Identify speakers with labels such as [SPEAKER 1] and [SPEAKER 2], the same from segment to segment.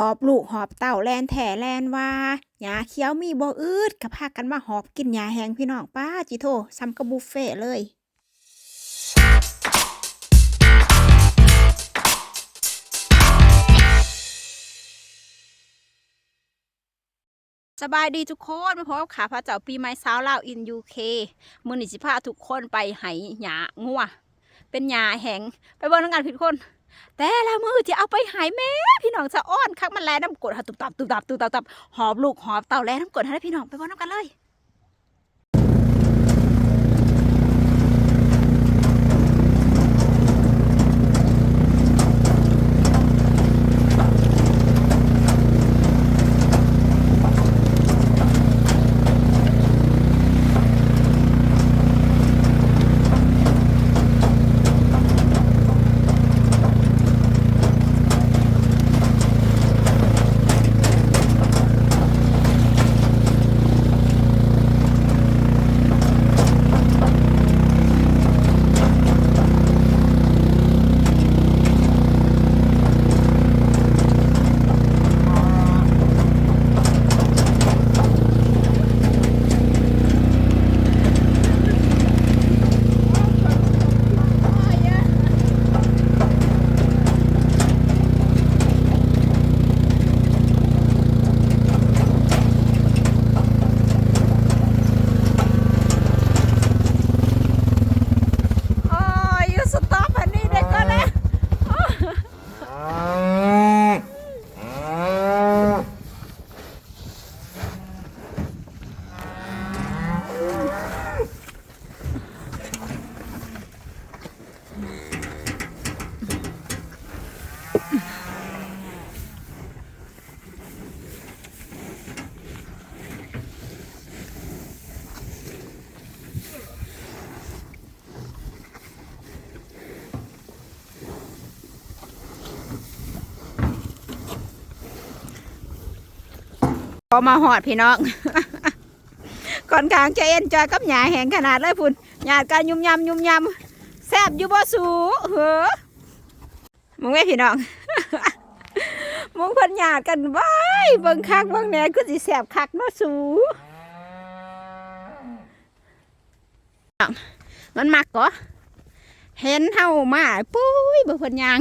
[SPEAKER 1] หอบลูกหอบเต้าแลนแถ่แลนว่าหญ้าเขียวมีบ่อืดก็พากันมาหอบกินหญ้าแห้งพี่น้องป้าจิโทซ้ำกับบุฟเฟ่เลยสบายดีทุกคนมาพบกับขาพระเจ้าปีใหม่สาวลาวอินยูเคมือหนิสิพาทุกคนไปไหหยางัวเป็นหยาแหงไปเบิ่งน้ำกันพี่ทุกคน แต่ละมือที่เอาไปหายแม่พี่น้องจะอ้อนคักมันแลน้ำกดหาตุบตับตุบตับตุบตับตับหอบลูกหอบเต่าแลน้ำกดให้พี่น้องไปว่าน้ำกันเลย โอ้ยยูสต็อปอันนี้เด็กก็แล้ว พ อมาหอดพี่น้อง ก่อนกลางจะเอ็นจอยกับหยาแหงขนาดเลยพุ่นหยาดการยุ่มยำยุ่มยำแซบอยู่บ่สูเหอมึงไงพี่น้องมึงพิ่นหยาดกันไว้เบิ่งคักเบิ่งแหน่คือสิแซบคักเนาะสูมันมักก็เห็นเฮามาปุ้ยเบิ่งเพิ่นยาง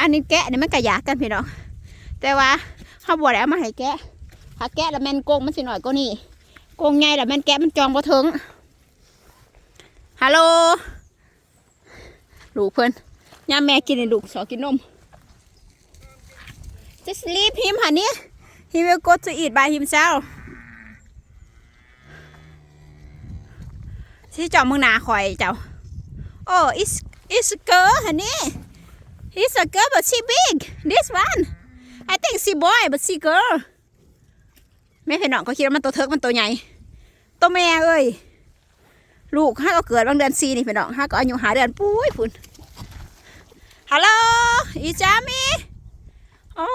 [SPEAKER 1] อันนี้แกะนี่มันก็อยากันพี่น้อง แต่ว่าเฮาบ่ได้เอามาให้แกะ ถ้าแกะแล้วแมนโกงมันสิหน่อยก็นี่โกงไงแล้วแมนแกะมันจองบ่ถึงฮัลโหลลูกเพิ่อนย่าแม่กินลูกสอกินนม just leave him honey he will go to eat by himself สิเจาะมึงนาข่อยเจ้า oh it's it's a girl honey he's a girl but she big this one I think she boy but she girl แม่พี่น้องก็คิดว่ามันตัวเทิกมันตัวใหญ่ตัวแม่เอ้ยลูกห้าก็เกิดบางเดือนสี่นี่พี่น้องห้าก็อายุหาเดือนปุ้ยพุ่นฮัลโหลอีจามีอ๋อ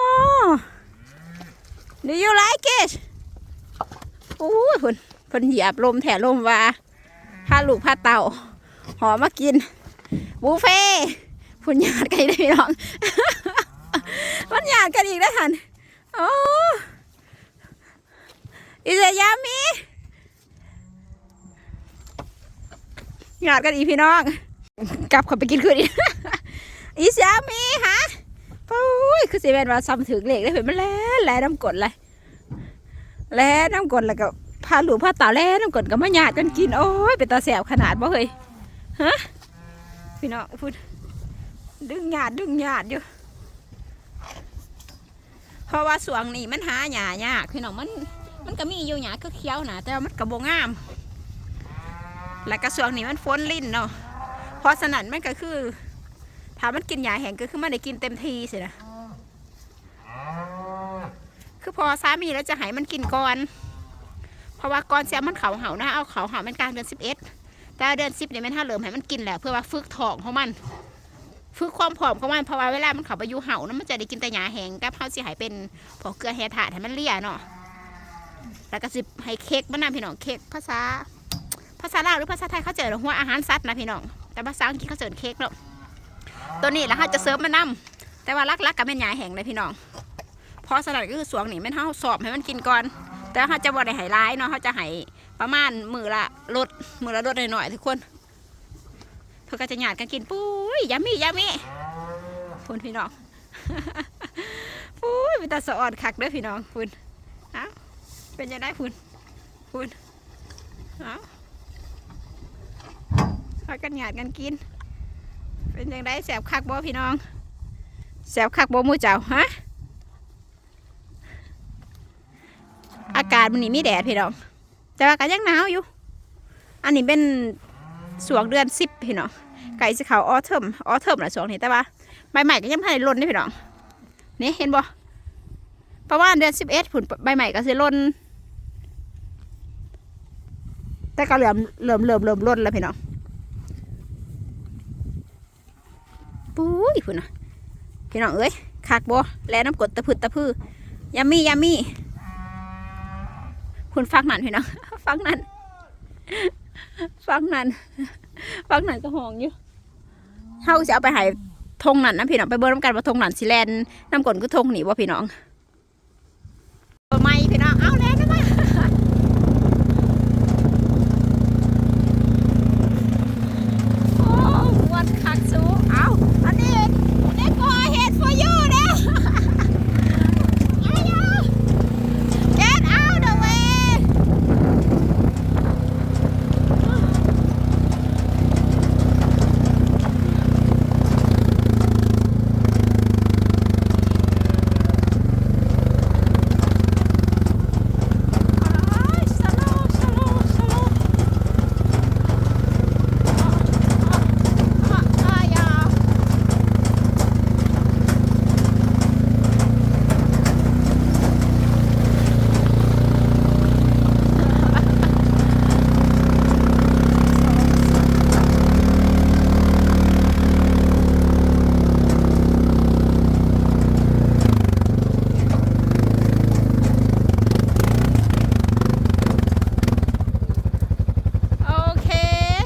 [SPEAKER 1] do you like it ปุ้ยพุ่นเพิ่นเหยียบลมแถลมว่าพาลูกพาเต่าหอมมากินบุฟเฟ่ต์พุ่นหยาดกันอีกได้อพี่น้อง มันหยาดกันอีกได้อหันโอ้ Is it yummy หยาดกันอีพี่น้อง กลับขับไปกินคืนอีก Is yummy ฮะปุ้ยคือสิเป็นว่าซ้ำถึงเหล็กได้เห็นมันแล้วแล่น้ำกดเลยแล่น้ำกดแล้วก็พาหลูพาตาแล่น้ำกดก็มาหยาดกันกิน โอ้ยเป็นตาแสบขนาดบ่เฮ้ยฮะพี่น้องพูดดึงหยาดดึงหยาดอยู่เพราะว่าสวงนี่มันหาหยายากพี่น้องมัน มันก็มีอยู่หยาก็เขียวนะแต่ว่ามันก็บ่งาม แล้วกระสวงนี่มันฝนลิ้นเนาะเพราะฉะนั้นมันก็คือถ้ามันกินหญ้าแห้งก็คือมันได้กินเต็มทีสินะคือพอสามีแล้วจะให้มันกินก่อน เพราะว่าก่อนเสียมันเขาเห่านะเอาเขาเห่ามันกลางเดือนสิบเอ็ดแต่เดือนสิบเนี่ยมันถ้าเริ่มให้มันกินแหละเพื่อว่าฝึกท้องของมันฝึกความผอมของมันเพราะว่าเวลามันเขาไปอยู่เห่านะมันจะได้กินแต่หญ้าแห้งกับเฮาสิให้เป็นพวเกลือแฮถาดให้มันเลี่ยเนาะ แล้วก็สิให้เค้กบ้านนะพี่น้องเค้กภาษา ภาษาลาวหรือภาษาไทยเขาเจอหัวอาหารสัตว์นะพี่น้อง แต่ภาษาอังกฤษเขาเจอเค้กเนาะตัวนี้แล้วเขาจะเสิร์ฟมานำแต่ว่าลักๆกับแม่นยายแห้งเลยพี่น้องราะฉะนั้นก็คือสวงนี่แม่นเฮาสอบให้มันกินก่อน แต่เขาจะบ่ได้ให้ร้ายเนาะเขาจะให้ประมาณมือละลดมือละลดหน่อยๆทุกคนเพื่อก็จะหยาดกันกินปุ้ยยามียามีพูนพี่น้องปุ้ยเป็นตาสะอ่อนคักเด้อพี่น้องพูนอ้า เป็นยังไงพูนพูนเอาพากันหยาดกันกิน เป็นยังไงแสบคักบ่พี่น้องแสบคักบ่มูเจ้าฮะอากาศมันนี่มีแดดพี่น้อง แต่ว่าก็ยังหนาวอยู่ อันนี้เป็นสวงเดือนสิบพี่น้องไก่สิเขาวออเทิมออเทิมแหละสวงนี้แต่ว่าใบใหม่ก็ยังไม่ได้ล่นนี่พี่น้องนี่เห็นบ่ประมาณเดือนสิบเอ็ดผุนใบใหม่ก็สิล่น แต่ก็เริ่มเริ่มเริ่มเริ่มล่นแล้วพี่น้องปุ้ยพุ่นนะพี่น้องเอ้ยคักบ่แลน้ำกดตะพืดตะพือยามี่ยามี่คุณฟังนั่นพี่น้องฟังนั่นฟังนั่นฟังนั่นก็ห้องอยู่เฮาจะเอาไปหายทงนั่นนะพี่น้องไปเบิ่งน้ำกันว่าทงนั่นสิแลนน้ำกลนคือทงหนี่ว่าพี่น้องเออไม่พี่น้อง เอาแลนนะมา โอ้วันคักสูเอาอันนี้เด็กก็เฮ็ด for you เด้อ อายุ Get out the way อ้ายสโลว์สโลว์สโลว์อะอะอยา Okay.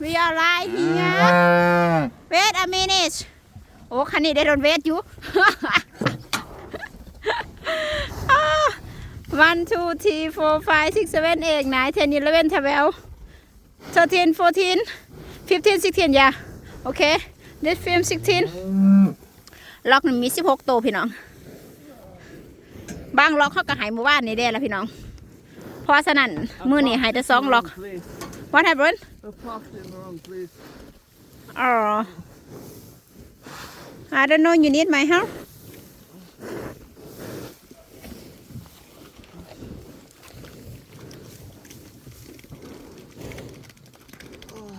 [SPEAKER 1] We are right here. Wait a minute. โอ้คันนี้ได้โดนเวทอยู่ one two three four five six seven eight nine ten eleven twelve thirteen fourteen fifteen sixteen yeah okay this film sixteen ล็อกนี่มีสิบหกตัวพี่น้อง บางล็อกเขาก็หายหมู่บ้านนี่ได้แล้วพี่น้อง เพราะฉะนั้นมือนี่หายแต่สองล็อก
[SPEAKER 2] Please.
[SPEAKER 1] What happened?
[SPEAKER 2] I parked in the wrong place.
[SPEAKER 1] Oh. I don't know. You need my help? Oh.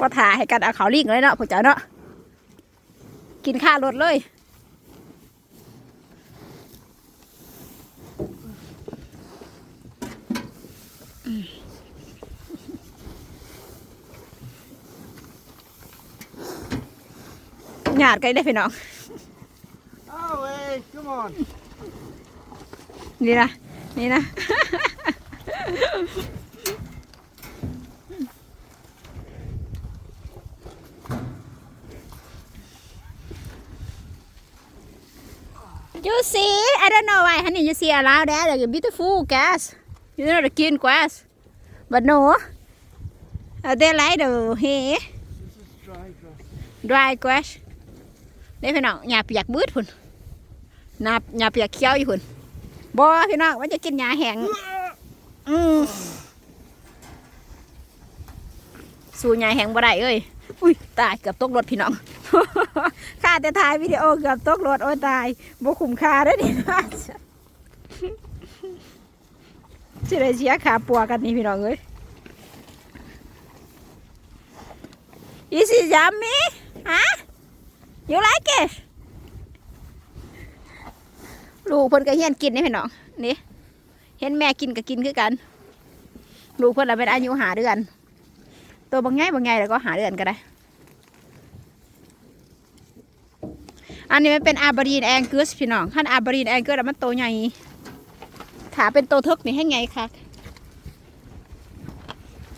[SPEAKER 1] บ่ถ่ายให้กันเอาเขาลิงเลยเนาะพวกเจ้าเนาะกินข้าวรถเลยอืม หยาดกันได้พี่น้อง
[SPEAKER 2] Oh, hey, come on.
[SPEAKER 1] นี่นะ นี่นะ you see I don't know why honey you see around there like a beautiful grass you know the green grass but no uh, they like the hay
[SPEAKER 2] This is dry grass.
[SPEAKER 1] dry grass ได้พี่น้องหญ้าเปียกบืดพุ่นหญ้าหญ้าเปียกเขียวอยู่พุ่นบ่พี่น้องว่าจะกินหญ้าแห้งอืมสู่หญ้าแห้งบ่ได้เอ้ยอุ้ยตายเกือบตกรถพี่น้องค่าแต่ถ่ายวิดีโอเกือบตกรถโอ้ยตายบ่คุ้มค่าเด้อนี่นะสิได้เสียขาปัวกันนี่พี่น้องเอ้ย Is it yummy? Huh? You like it? ลูกเพิ่นก็เฮียนกินนี่พี่น้องนี่เห็นแม่กินก็กินคือกัน ลูกเพิ่นละเป็นอายุหาเดือน ตัวบางไงบางไงแล้วก็หาเดือนก็ได้ อันนี้มันเป็นอาบารีนแองเกิสพี่น้องขั้นอาบารีนแองเกิสมันโตใหญ่ถาเป็นโตทึกนี่ให้ไงคะ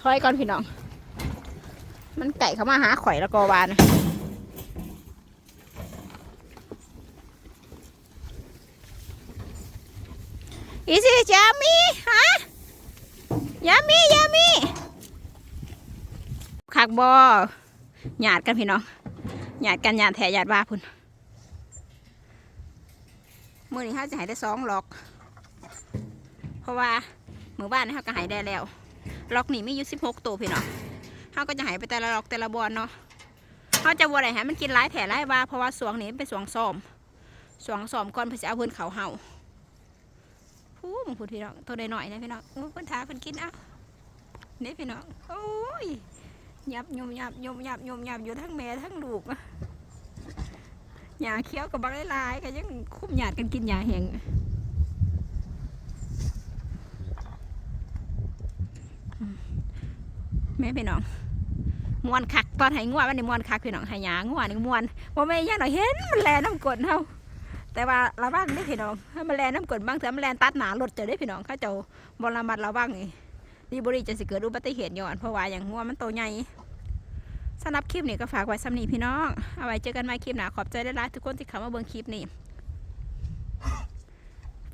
[SPEAKER 1] ถอยก่อนพี่น้อง มันไก่เขามาหาข่อยแล้วก็วาน Is it yummy ฮะ yummy yummy คักบอหยาดกันพี่น้องหยาดกันหยาดแถหยาดว่าพุ่นมือนี้เขาจะให้ได้สองล็อก เพราะว่ามือบ้านนะเขาก็หายได้แล้ว ล็อกนี่มีอยู่สิบหกตัวพี่น้องเขาก็จะหายไปแต่ละล็อกแต่ละบอลเนาะเขาจะบัวไหนให้มันกินหลายแถหลายว่าเพราะว่าสวงนี้เป็นสวงซ้อมสวงซ้อมก่อนเพื่อจะเอาพื่อนเขาเห่า พูดมึงพูดพี่น้องตัวใดหน่อยนะพี่น้องอู้เพื่นท้าเพื่นกินเอ้าเนี่พี่น้องโอ้ยยับยมยับยมยับยมยับอยู่ทั้งแม่ทั้งลูกหยาเคี้ยวกับบักลายๆก็ยังคุ้มหยาดกันกินหยาแห้งแม่พี่น้องมวนคักตอนให้งัวมันนี่มวนคักพี่น้องให้หยางัวนี่มวนว่าแม่ย่าหน่อยเห็นมันแลน้ำกลนเฮา แต่ว่าระวังเด้พี่น้องถ้ามันแลน้ำกลนบางเถื่อมันแลนตัดหนารถเจะได้พี่น้องเขาเจ้าบรมัดระวังนี่ดีบริจะสิเกิดอุบัติเหตุย้อนเพราะว่าอย่างงัวมันโตใหญ่สำหรับคลิปนี้ก็ฝากไว้สำนีพี่น้อง เอาไว้เจอกันใหม่คลิปหน้าขอบใจได้ละทุกคนที่เข้ามาเบิ่งคลิปนี้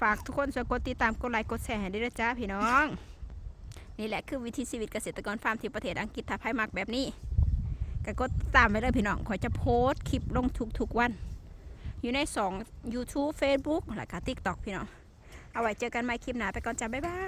[SPEAKER 1] ฝากทุกคนช่วยกดติดตามกดไลค์กดแชร์ให้ด้วยนะจ้าพี่น้อง นี่แหละคือวิธีชีวิตเกษตรกรฟาร์มที่ประเทศอังกฤษถ้าไพ่มักแบบนี้ก็กดติดตามไปเลยพี่น้องขอจะโพสต์คลิปลงทุกๆวัน อยู่ใน2 YouTube Facebook และก็ TikTok พี่น้องเอาไว้เจอกันใหม่คลิปหน้าไปก่อนจ้าบ๊ายบาย